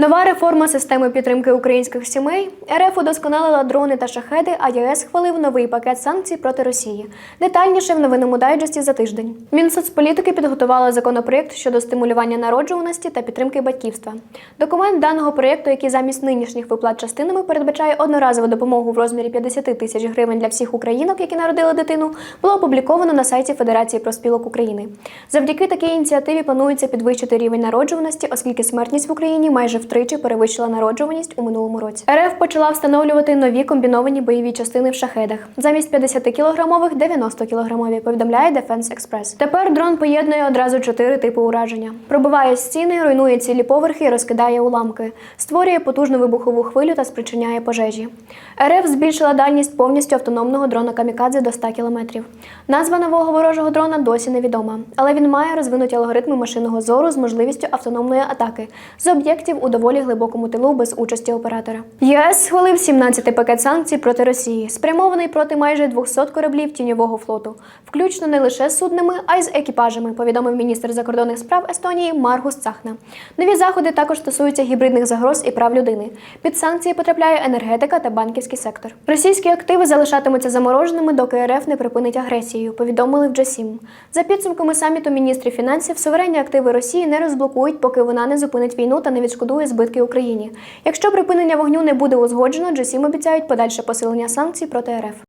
Нова реформа системи підтримки українських сімей. РФ удосконалила дрони та шахеди, а ЄС хвалив новий пакет санкцій проти Росії. Детальніше в новинному дайджесті за тиждень. Мінсоцполітики підготувала законопроєкт щодо стимулювання народжуваності та підтримки батьківства. Документ даного проєкту, який замість нинішніх виплат частинами передбачає одноразову допомогу в розмірі 50 тисяч гривень для всіх українок, які народили дитину, було опубліковано на сайті Федерації профспілок України. Завдяки такій ініціативі планується підвищити рівень народжуваності, оскільки смертність в Україні майже втричі перевищила народжуваність у минулому році. РФ почала встановлювати нові комбіновані бойові частини в шахедах замість 50 кілограмових 90 кілограмові. Повідомляє Defense Express. Тепер дрон поєднує одразу чотири типи ураження: пробиває стіни, руйнує цілі поверхи і розкидає уламки, створює потужну вибухову хвилю та спричиняє пожежі. РФ збільшила дальність повністю автономного дрона камікадзе до 100 кілометрів. Назва нового ворожого дрона досі невідома, але він має розвинуті алгоритми машинного зору з можливістю автономної атаки з об'єктів у доволі глибокому тилу без участі оператора. ЄС схвалив 17-й пакет санкцій проти Росії, спрямований проти майже 200 кораблів тіньового флоту, включно не лише з суднами, а й з екіпажами, повідомив міністр закордонних справ Естонії Маргус Цахна. Нові заходи також стосуються гібридних загроз і прав людини. Під санкції потрапляє енергетика та банківський сектор. Російські активи залишатимуться замороженими, доки РФ не припинить агресію. Повідомили в Джасім. За підсумками саміту міністрів фінансів, суверенні активи Росії не розблокують, поки вона не зупинить війну та не відшкодує збитки Україні. Якщо припинення вогню не буде узгоджено, Джасім обіцяють подальше посилення санкцій проти РФ.